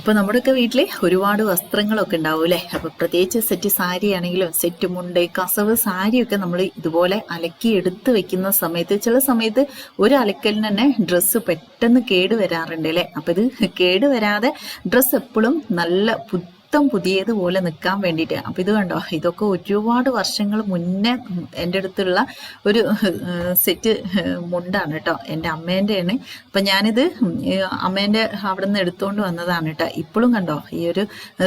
അപ്പോൾ നമ്മുടെയൊക്കെ വീട്ടിലെ ഒരുപാട് വസ്ത്രങ്ങളൊക്കെ ഉണ്ടാവും അല്ലേ അപ്പോൾ പ്രത്യേകിച്ച് സെറ്റ് സാരി ആണെങ്കിലും സെറ്റ് മുണ്ട് കസവ് സാരിയൊക്കെ നമ്മൾ ഇതുപോലെ അലക്കി എടുത്ത് വെക്കുന്ന സമയത്ത് ചില സമയത്ത് ഒരു അലക്കലിന് തന്നെ ഡ്രസ്സ് പെട്ടെന്ന് കേട് അല്ലേ? അപ്പോൾ ഇത് കേട് വരാതെ ഡ്രസ്സ് എപ്പോഴും നല്ല പുതിയ മൊത്തം പുതിയതുപോലെ നിൽക്കാൻ വേണ്ടിയിട്ട്. അപ്പം ഇത് കണ്ടോ? ഇതൊക്കെ ഒരുപാട് വർഷങ്ങൾ മുന്നേ എന്റെ അടുത്തുള്ള ഒരു സെറ്റ് മുണ്ടാണ് കേട്ടോ. എന്റെ അമ്മേന്റെയാണ്. അപ്പം ഞാനിത് അമ്മേന്റെ അവിടെ നിന്ന് എടുത്തുകൊണ്ട് വന്നതാണ് കേട്ടോ. ഇപ്പോഴും കണ്ടോ? ഈ ഒരു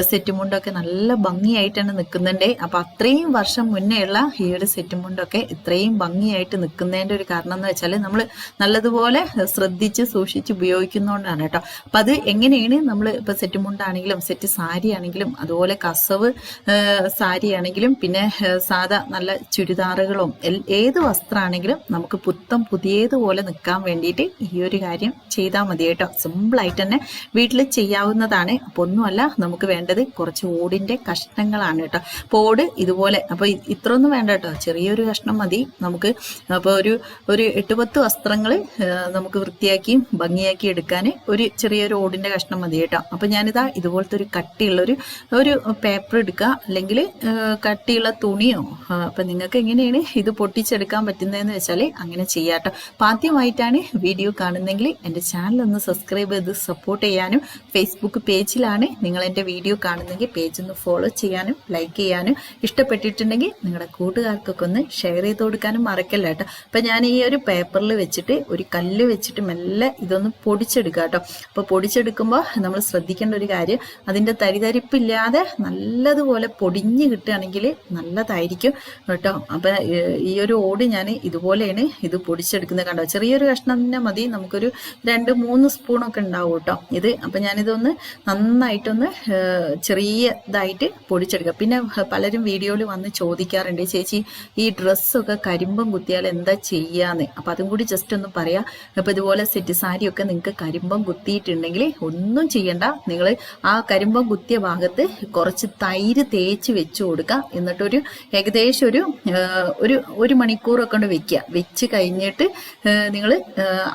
സെറ്റ് മുണ്ടൊക്കെ നല്ല ഭംഗിയായിട്ടാണ് നിൽക്കുന്നുണ്ട് അപ്പം അത്രയും വർഷം മുന്നേ ഉള്ള ഈ ഒരു സെറ്റ് മുണ്ടൊക്കെ ഇത്രയും ഭംഗിയായിട്ട് നിൽക്കുന്നതിന്റെ ഒരു കാരണം എന്ന് വെച്ചാൽ നമ്മൾ നല്ലതുപോലെ ശ്രദ്ധിച്ച് സൂക്ഷിച്ച് ഉപയോഗിക്കുന്നതുകൊണ്ടാണ് കേട്ടോ. അപ്പം അത് എങ്ങനെയാണ് നമ്മൾ ഇപ്പോൾ സെറ്റ് മുണ്ടാണെങ്കിലും സെറ്റ് സാരി ആണെങ്കിലും അതുപോലെ കസവ് സാരി ആണെങ്കിലും പിന്നെ സാധാ നല്ല ചുരിദാറുകളും ഏത് വസ്ത്രമാണെങ്കിലും നമുക്ക് പുത്തം പുതിയതുപോലെ നിൽക്കാൻ വേണ്ടിയിട്ട് ഈ ഒരു കാര്യം ചെയ്താൽ മതി കേട്ടോ. സിമ്പിളായിട്ട് തന്നെ വീട്ടിൽ ചെയ്യാവുന്നതാണ്. അപ്പോൾ ഒന്നുമല്ല നമുക്ക് വേണ്ടത് കുറച്ച് ഓടിന്റെ കഷ്ണങ്ങളാണ് കേട്ടോ. അപ്പോൾ ഓട് ഇതുപോലെ അപ്പോൾ ഇത്രയൊന്നും വേണ്ട കേട്ടോ. ചെറിയൊരു കഷ്ണം മതി. നമുക്ക് അപ്പോൾ ഒരു ഒരു എട്ട് പത്ത് വസ്ത്രങ്ങൾ നമുക്ക് വൃത്തിയാക്കിയും ഭംഗിയാക്കി എടുക്കാൻ ഒരു ചെറിയൊരു ഓടിന്റെ കഷ്ണം മതി കേട്ടോ. അപ്പോൾ ഞാനിതാ ഇതുപോലത്തെ ഒരു കട്ടിയുള്ളൊരു ഒരു പേപ്പർ എടുക്കുക. അല്ലെങ്കിൽ കട്ടിയുള്ള തുണിയോ അപ്പം നിങ്ങൾക്ക് എങ്ങനെയാണ് ഇത് പൊട്ടിച്ചെടുക്കാൻ പറ്റുന്നതെന്ന് വെച്ചാൽ അങ്ങനെ ചെയ്യാട്ടോ അപ്പം ആദ്യമായിട്ടാണ് വീഡിയോ കാണുന്നെങ്കിൽ എന്റെ ചാനൽ ഒന്ന് സബ്സ്ക്രൈബ് ചെയ്ത് സപ്പോർട്ട് ചെയ്യാനും ഫേസ്ബുക്ക് പേജിലാണ് നിങ്ങൾ എന്റെ വീഡിയോ കാണുന്നെങ്കിൽ പേജ് ഒന്ന് ഫോളോ ചെയ്യാനും ലൈക്ക് ചെയ്യാനും. ഇഷ്ടപ്പെട്ടിട്ടുണ്ടെങ്കിൽ നിങ്ങളുടെ കൂട്ടുകാർക്കൊക്കെ ഒന്ന് ഷെയർ ചെയ്ത് കൊടുക്കാനും മറക്കല്ല കേട്ടോ അപ്പം ഞാൻ ഈ ഒരു പേപ്പറിൽ വെച്ചിട്ട് ഒരു കല്ല് വെച്ചിട്ട് മെല്ലെ ഇതൊന്ന് പൊടിച്ചെടുക്കാം കേട്ടോ അപ്പോൾ പൊടിച്ചെടുക്കുമ്പോൾ നമ്മൾ ശ്രദ്ധിക്കേണ്ട ഒരു കാര്യം അതിന്റെ തരിതരിപ്പില്ലാതെ നല്ലതുപോലെ പൊടിഞ്ഞ് കിട്ടുകയാണെങ്കിൽ നല്ലതായിരിക്കും കേട്ടോ. അപ്പം ഈ ഒരു ഓട് ഞാൻ ഇതുപോലെയാണ് ഇത് പൊടിച്ചെടുക്കുന്നത് കണ്ടോ? ചെറിയൊരു കഷ്ണം തന്നെ മതി. നമുക്കൊരു രണ്ട് മൂന്ന് സ്പൂണൊക്കെ ഉണ്ടാവും കേട്ടോ ഇത്. അപ്പം ഞാനിതൊന്ന് നന്നായിട്ടൊന്ന് ചെറിയതായിട്ട് പൊടിച്ചെടുക്കുക. പിന്നെ പലരും വീഡിയോയിൽ വന്ന് ചോദിക്കാറുണ്ട് ചേച്ചി ഈ ഡ്രസ്സൊക്കെ കരിമ്പം കുത്തിയാൽ എന്താ ചെയ്യാന്ന്? അപ്പം അതും കൂടി ജസ്റ്റ് ഒന്ന് പറയാം. അപ്പം ഇതുപോലെ സെറ്റ് സാരിയൊക്കെ നിങ്ങൾക്ക് കരിമ്പം കുത്തിയിട്ടുണ്ടെങ്കിൽ ഒന്നും ചെയ്യണ്ട. നിങ്ങൾ ആ കരിമ്പം കുത്തിയ ഭാഗത്ത് കുറച്ച് തൈര് തേച്ച് വെച്ച് കൊടുക്കുക എന്നിട്ടൊരു ഏകദേശം ഒരു ഒരു ഒരു മണിക്കൂറൊക്കെ കൊണ്ട് വെക്കുക. വെച്ച് കഴിഞ്ഞിട്ട് നിങ്ങൾ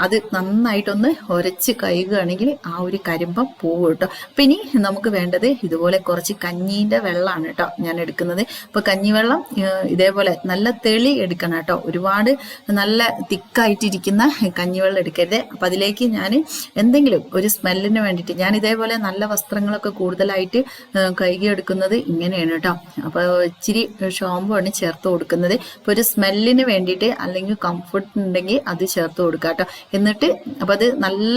അത് നന്നായിട്ടൊന്ന് ഉരച്ച് കഴുകുകയാണെങ്കിൽ ആ ഒരു കരിമ്പം പോകും കേട്ടോ. അപ്പം ഇനി നമുക്ക് വേണ്ടത് ഇതുപോലെ കുറച്ച് കഞ്ഞീന്റെ വെള്ളമാണ് കേട്ടോ ഞാൻ എടുക്കുന്നത്. അപ്പോൾ കഞ്ഞിവെള്ളം ഇതേപോലെ നല്ല തെളി എടുക്കണം കേട്ടോ. ഒരുപാട് നല്ല തിക്കായിട്ടിരിക്കുന്ന കഞ്ഞിവെള്ളം എടുക്കരുത്. അപ്പം അതിലേക്ക് ഞാൻ എന്തെങ്കിലും ഒരു സ്മെല്ലിന് വേണ്ടിയിട്ട് ഞാൻ ഇതേപോലെ നല്ല വസ്ത്രങ്ങളൊക്കെ കൂടുതലായിട്ട് കഴുകിയെടുക്കുന്നത് ഇങ്ങനെയാണ് കേട്ടോ. അപ്പോൾ ഇച്ചിരി ഷോമ്പുമാണ് ചേർത്ത് കൊടുക്കുന്നത്. ഇപ്പൊ ഒരു സ്മെല്ലിന് വേണ്ടിയിട്ട് അല്ലെങ്കിൽ കംഫർട്ട് ഉണ്ടെങ്കിൽ അത് ചേർത്ത് കൊടുക്കുക കേട്ടോ. എന്നിട്ട് അപ്പോൾ അത് നല്ല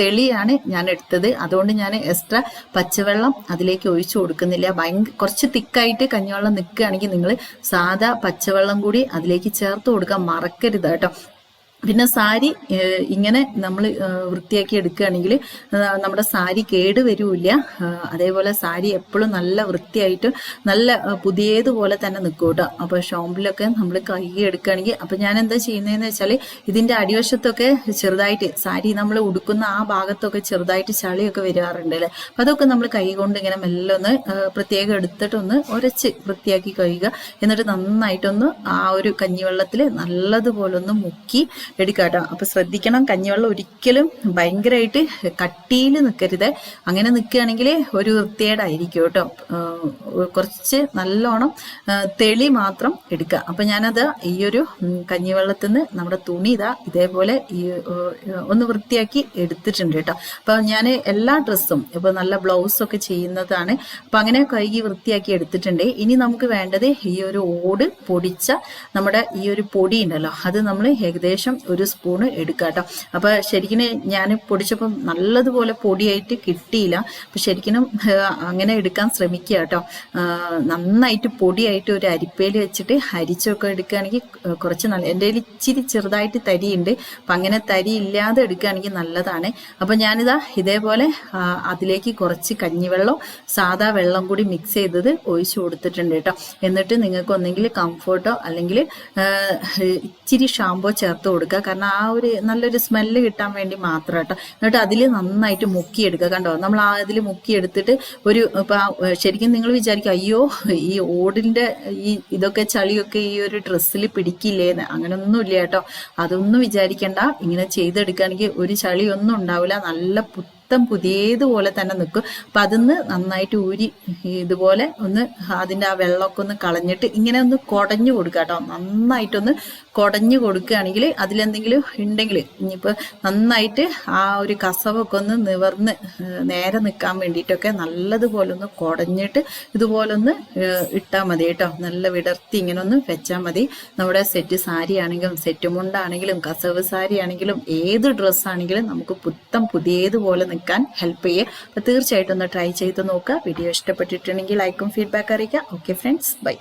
തെളിയാണ് ഞാൻ എടുത്തത്. അതുകൊണ്ട് ഞാൻ എക്സ്ട്രാ പച്ചവെള്ളം അതിലേക്ക് ഒഴിച്ചു കൊടുക്കുന്നില്ല. ഭയങ്കര കുറച്ച് തിക്കായിട്ട് കഞ്ഞിവെള്ളം നിൽക്കുകയാണെങ്കിൽ നിങ്ങൾ സാധാ പച്ചവെള്ളം കൂടി അതിലേക്ക് ചേർത്ത് കൊടുക്കാൻ മറക്കരുത് കേട്ടോ. പിന്നെ സാരി ഇങ്ങനെ നമ്മൾ വൃത്തിയാക്കി എടുക്കുകയാണെങ്കിൽ നമ്മുടെ സാരി കേട് വരില്ല. അതേപോലെ സാരി എപ്പോഴും നല്ല വൃത്തിയായിട്ട് നല്ല പുതിയതുപോലെ തന്നെ നിൽക്കും കേട്ടോ. അപ്പോൾ ഷോമ്പിലൊക്കെ നമ്മൾ കൈ എടുക്കുകയാണെങ്കിൽ അപ്പോൾ ഞാൻ എന്താ ചെയ്യുന്നതെന്ന് വെച്ചാൽ ഇതിന്റെ അടിവശത്തൊക്കെ ചെറുതായിട്ട് സാരി നമ്മൾ ഉടുക്കുന്ന ആ ഭാഗത്തൊക്കെ ചെറുതായിട്ട് ചളിയൊക്കെ വരാറുണ്ട് അല്ലേ? അപ്പോൾ അതൊക്കെ നമ്മൾ കൈ കൊണ്ട് ഇങ്ങനെ മെല്ലെ ഒന്ന് പ്രത്യേകം എടുത്തിട്ടൊന്ന് ഉരച്ച് വൃത്തിയാക്കി കഴിയുക എന്നിട്ട് നന്നായിട്ടൊന്ന് ആ ഒരു കഞ്ഞിവെള്ളത്തിൽ നല്ലതുപോലെ ഒന്ന് മുക്കി എടുക്കാട്ടോ അപ്പൊ ശ്രദ്ധിക്കണം കഞ്ഞിവെള്ളം ഒരിക്കലും ഭയങ്കരമായിട്ട് കട്ടിയിൽ നിൽക്കരുത് അങ്ങനെ നിൽക്കുകയാണെങ്കിൽ ഒരു വൃത്തിയേടായിരിക്കും കേട്ടോ. കുറച്ച് നല്ലോണം തെളി മാത്രം എടുക്കുക. അപ്പൊ ഞാനത് ഈ ഒരു കഞ്ഞിവെള്ളത്തിൽ നിന്ന് നമ്മുടെ തുണി ഇതാ ഇതേപോലെ ഈ ഒന്ന് വൃത്തിയാക്കി എടുത്തിട്ടുണ്ട് കേട്ടോ. അപ്പൊ ഞാൻ എല്ലാ ഡ്രസ്സും ഇപ്പൊ നല്ല ബ്ലൗസൊക്കെ ചെയ്യുന്നതാണ്. അപ്പൊ അങ്ങനെ കഴുകി വൃത്തിയാക്കി എടുത്തിട്ടുണ്ട്. ഇനി നമുക്ക് വേണ്ടത് ഈ ഒരു ഓട് പൊടിച്ച നമ്മുടെ ഈ ഒരു പൊടി ഉണ്ടല്ലോ അത് നമ്മൾ ഏകദേശം ഒരു സ്പൂണ് എടുക്കുക കേട്ടോ അപ്പോൾ ശരിക്കും ഞാൻ പൊടിച്ചപ്പം നല്ലതുപോലെ പൊടിയായിട്ട് കിട്ടിയില്ല. അപ്പോൾ ശരിക്കും അങ്ങനെ എടുക്കാൻ ശ്രമിക്കുക കേട്ടോ നന്നായിട്ട് പൊടിയായിട്ട് ഒരു അരിപ്പയിൽ വെച്ചിട്ട് അരിച്ചൊക്കെ എടുക്കുകയാണെങ്കിൽ കുറച്ച് നല്ല എന്റെ കയ്യിൽ ഇച്ചിരി ചെറുതായിട്ട് തരിയുണ്ട്. അപ്പം അങ്ങനെ തരി ഇല്ലാതെ എടുക്കുകയാണെങ്കിൽ നല്ലതാണ്. അപ്പം ഞാനിതാ ഇതേപോലെ അതിലേക്ക് കുറച്ച് കഞ്ഞിവെള്ളം സാധാ വെള്ളം കൂടി മിക്സ് ചെയ്തത് ഒഴിച്ചു കൊടുത്തിട്ടുണ്ട് കേട്ടോ എന്നിട്ട് നിങ്ങൾക്ക് ഒന്നെങ്കിൽ കംഫോർട്ടോ അല്ലെങ്കിൽ ഇച്ചിരി ഷാംപോ ചേർത്ത് കൊടുക്കുക കാരണം ആ ഒരു നല്ലൊരു സ്മെല്ല് കിട്ടാൻ വേണ്ടി മാത്രം കേട്ടോ എന്നിട്ട് അതിൽ നന്നായിട്ട് മുക്കിയെടുക്കുക. കണ്ടോ? നമ്മൾ ആ അതിൽ മുക്കിയെടുത്തിട്ട് ഒരു ഇപ്പം ശരിക്കും നിങ്ങൾ വിചാരിക്കും അയ്യോ ഈ ഓടിന്റെ ഈ ഇതൊക്കെ ചളിയൊക്കെ ഈ ഒരു ഡ്രസ്സിൽ പിടിക്കില്ലേന്ന്. അങ്ങനെയൊന്നും ഇല്ല കേട്ടോ. അതൊന്നും വിചാരിക്കേണ്ട. ഇങ്ങനെ ചെയ്തെടുക്കുകയാണെങ്കിൽ ഒരു ചളിയൊന്നും ഉണ്ടാവില്ല. നല്ല പുതിയതുപോലെ തന്നെ നിൽക്കും. അപ്പം അതിന്ന് നന്നായിട്ട് ഊരി ഇതുപോലെ ഒന്ന് അതിന്റെ ആ വെള്ളമൊക്കെ ഒന്ന് കളഞ്ഞിട്ട് ഇങ്ങനെ ഒന്ന് കുടഞ്ഞു കൊടുക്കുക കേട്ടോ. നന്നായിട്ടൊന്ന് കുടഞ്ഞു കൊടുക്കുകയാണെങ്കിൽ അതിലെന്തെങ്കിലും ഉണ്ടെങ്കിൽ ഇനിയിപ്പോൾ നന്നായിട്ട് ആ ഒരു കസവൊക്കെ ഒന്ന് നിവർന്ന് നേരെ നിൽക്കാൻ വേണ്ടിയിട്ടൊക്കെ നല്ലതുപോലെ ഒന്ന് കുടഞ്ഞിട്ട് ഇതുപോലെ ഒന്ന് ഇട്ടാൽ മതി കേട്ടോ. നല്ല വിടർത്തി ഇങ്ങനെ ഒന്ന് വെച്ചാൽ മതി. നമ്മുടെ സെറ്റ് സാരി ആണെങ്കിലും സെറ്റ് മുണ്ടാണെങ്കിലും കസവ് സാരി ആണെങ്കിലും ഏത് ഡ്രസ്സാണെങ്കിലും നമുക്ക് പുത്തം പുതിയതുപോലെ നിൽക്കാൻ ഹെൽപ്പ് ചെയ്യും. അപ്പോൾ തീർച്ചയായിട്ടും ഒന്ന് ട്രൈ ചെയ്ത് നോക്കുക. വീഡിയോ ഇഷ്ടപ്പെട്ടിട്ടുണ്ടെങ്കിൽ ലൈക്കും ഫീഡ്ബാക്ക് അറിയിക്കുക. Okay friends bye